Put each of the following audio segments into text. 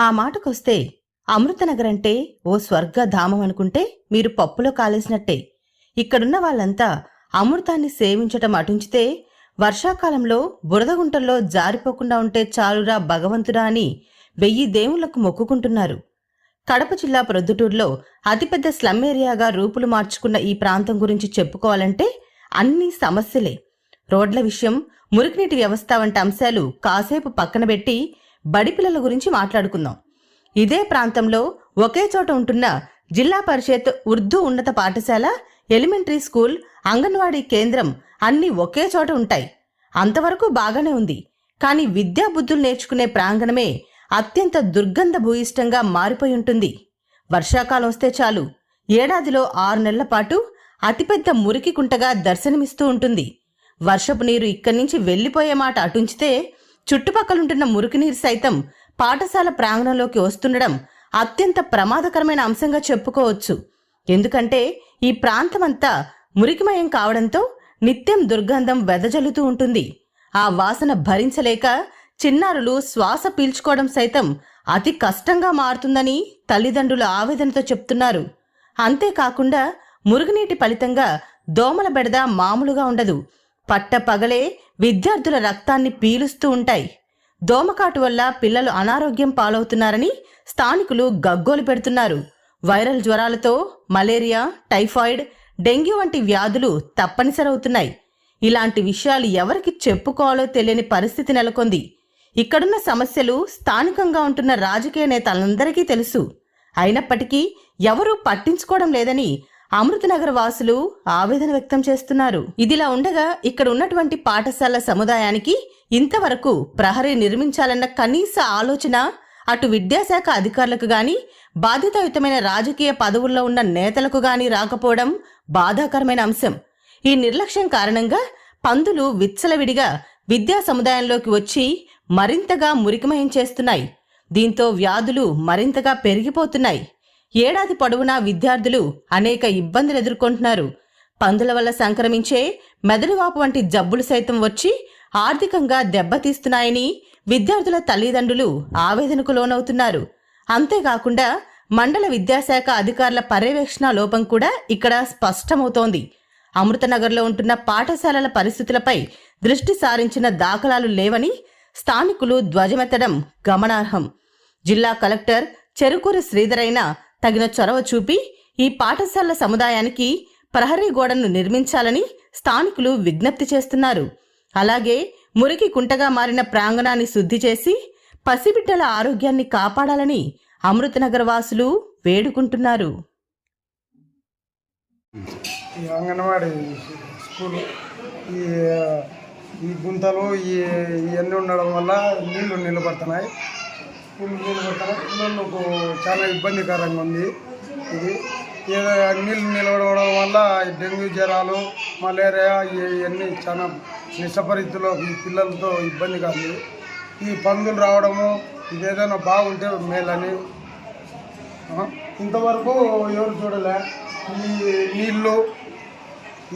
ఆ మాటకొస్తే అమృతనగర్ అంటే ఓ స్వర్గధామం అనుకుంటే మీరు పప్పులో కాలేసినట్టే. ఇక్కడున్న వాళ్ళంతా అమృతాన్ని సేవించటం అటుంచితే వర్షాకాలంలో బురదగుంటల్లో జారిపోకుండా ఉంటే చాలురా భగవంతుడా అని వెయ్యి దేవుళ్ళకు మొక్కుకుంటున్నారు. కడప జిల్లా ప్రొద్దుటూరులో అతిపెద్ద స్లమ్ ఏరియాగా రూపులు మార్చుకున్న ఈ ప్రాంతం గురించి చెప్పుకోవాలంటే అన్ని సమస్యలే. రోడ్ల విషయం మురికినీటి వ్యవస్థ వంటి అంశాలు కాసేపు పక్కన పెట్టి బడి పిల్లల గురించి మాట్లాడుకుందాం. ఇదే ప్రాంతంలో ఒకే చోట ఉంటున్న జిల్లా పరిషత్ ఉర్దూ ఉన్నత పాఠశాల ఎలిమెంటరీ స్కూల్ అంగన్వాడీ కేంద్రం అన్నీ ఒకే చోట ఉంటాయి. అంతవరకు బాగానే ఉంది. కానీ విద్యా బుద్ధులు నేర్చుకునే ప్రాంగణమే అత్యంత దుర్గంధ భూయిష్టంగా మారిపోయి ఉంటుంది. వర్షాకాలం వస్తే చాలు. ఏడాదిలో ఆరు నెలల పాటు అతిపెద్ద మురికి కుంటగా దర్శనమిస్తూ ఉంటుంది. వర్షపు నీరు ఇక్కడి నుంచి వెళ్ళిపోయే మాట అటుంచితే చుట్టుపక్కలుంటున్న మురికినీరు సైతం పాఠశాల ప్రాంగణంలోకి వస్తుండడం అత్యంత ప్రమాదకరమైన అంశంగా చెప్పుకోవచ్చు. ఎందుకంటే ఈ ప్రాంతమంతా మురికిమయం కావడంతో నిత్యం దుర్గంధం వెదజల్లుతూ ఉంటుంది. ఆ వాసన భరించలేక చిన్నారులు శ్వాస పీల్చుకోవడం సైతం అతి కష్టంగా మారుతుందని తల్లిదండ్రులు ఆవేదనతో చెప్తున్నారు. అంతేకాకుండా మురుగునీటి ఫలితంగా దోమల బెడద మామూలుగా ఉండదు. పట్ట పగలే విద్యార్థుల రక్తాన్ని పీలుస్తూ ఉంటాయి. దోమకాటు వల్ల పిల్లలు అనారోగ్యం పాలవుతున్నారని స్థానికులు గగ్గోలు పెడుతున్నారు. వైరల్ జ్వరాలతో మలేరియా టైఫాయిడ్ డెంగ్యూ వంటి వ్యాధులు తప్పనిసరవుతున్నాయి. ఇలాంటి విషయాలు ఎవరికి చెప్పుకోవాలో తెలియని పరిస్థితి నెలకొంది. ఇక్కడున్న సమస్యలు స్థానికంగా ఉంటున్న రాజకీయ నేతలందరికీ తెలుసు. అయినప్పటికీ ఎవరూ పట్టించుకోవడం లేదని అమృతనగర్ వాసులు ఆవేదన వ్యక్తం చేస్తున్నారు. ఇదిలా ఉండగా ఇక్కడ ఉన్నటువంటి పాఠశాల సముదాయానికి ఇంతవరకు ప్రహరీ నిర్మించాలన్న కనీస ఆలోచన అటు విద్యాశాఖ అధికారులకు గాని బాధ్యతాయుతమైన రాజకీయ పదవుల్లో ఉన్న నేతలకు గాని రాకపోవడం బాధాకరమైన అంశం. ఈ నిర్లక్ష్యం కారణంగా పందులు విచ్చలవిడిగా విద్యా సముదాయంలోకి వచ్చి మరింతగా మురికిమయం చేస్తున్నాయి. దీంతో వ్యాధులు మరింతగా పెరిగిపోతున్నాయి. ఏడాది పొడవునా విద్యార్థులు అనేక ఇబ్బందులు ఎదుర్కొంటున్నారు. పందుల వల్ల సంక్రమించే మెదడువాపు వంటి జబ్బులు సైతం వచ్చి ఆర్థికంగా దెబ్బతీస్తున్నాయని విద్యార్థుల తల్లిదండ్రులు ఆవేదనకు లోనవుతున్నారు. అంతేకాకుండా మండల విద్యాశాఖ అధికారుల పర్యవేక్షణ లోపం కూడా ఇక్కడ స్పష్టమవుతోంది. అమృతనగర్లో ఉంటున్న పాఠశాలల పరిస్థితులపై దృష్టి సారించిన దాఖలాలు లేవని స్థానికులు ధ్వజమెత్తడం గమనార్హం. జిల్లా కలెక్టర్ చెరుకూరు శ్రీధరైన తగిన చొరవ చూపి ఈ పాఠశాల సముదాయానికి ప్రహరీ గోడను నిర్మించాలని స్థానికులు విజ్ఞప్తి చేస్తున్నారు. అలాగే మురికి కుంటగా మారిన ప్రాంగణాన్ని శుద్ధి చేసి పసిబిడ్డల ఆరోగ్యాన్ని కాపాడాలని అమృతనగర్ వాసులు వేడుకుంటున్నారు. ఈ అంగన్వాడీ ఈ ఈ గుంతలు ఈ ఇవన్నీ ఉండడం వల్ల నీళ్ళు నిలబడుతున్నాయి. స్కూల్ నిలబడుతున్నాయి చాలా ఇబ్బందికరంగా ఉంది. ఇది నీళ్ళు నిలబడవడం వల్ల డెంగ్యూ జ్వరాలు మలేరియా ఇవన్నీ చాలా నిష్టపరిస్థితిలో ఈ పిల్లలతో ఇబ్బంది కాదు ఈ పందులు రావడము ఇదేదైనా బాగుంటే మేలని. ఇంతవరకు ఎవరు చూడలే. ఈ నీళ్ళు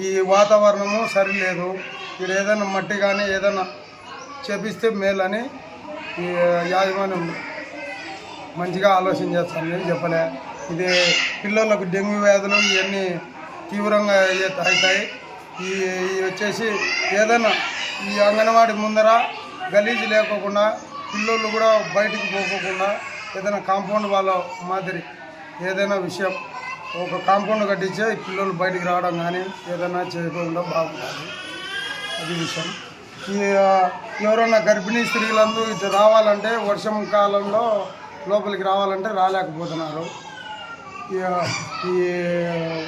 ఈ వాతావరణము సరిలేదు. ఇక్కడ ఏదైనా మట్టి కానీ ఏదైనా చేపిస్తే మేలని. ఈ యాజమాన్యం మంచిగా ఆలోచన చేస్తాను నేను చెప్పలే. ఇది పిల్లలకు డెంగ్యూ వ్యాధులు ఇవన్నీ తీవ్రంగా అవుతాయి ఈ వచ్చేసి ఏదైనా ఈ అంగన్వాడి ముందర గలీజు లేకోకుండా పిల్లలు కూడా బయటికి పోకోకుండా ఏదైనా కాంపౌండ్ వాళ్ళ మాదిరి ఏదైనా విషయం ఒక కాంపౌండ్ కట్టించే పిల్లలు బయటికి రావడం కానీ ఏదైనా చేయకుండా బాగుంటుంది అది విషయం. ఈ ఎవరైనా గర్భిణీ స్త్రీలందు ఇటు రావాలంటే వర్షం కాలంలో లోపలికి రావాలంటే రాలేకపోతున్నారు. ఈ, ఈ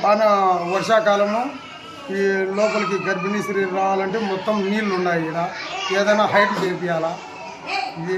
వాన వర్షాకాలము ఈ లోపలికి గర్భిణీ స్త్రీలు రావాలంటే మొత్తం నీళ్ళు ఉన్నాయి ఇక్కడ ఏదైనా హైట్ చేపియాలా? ఇది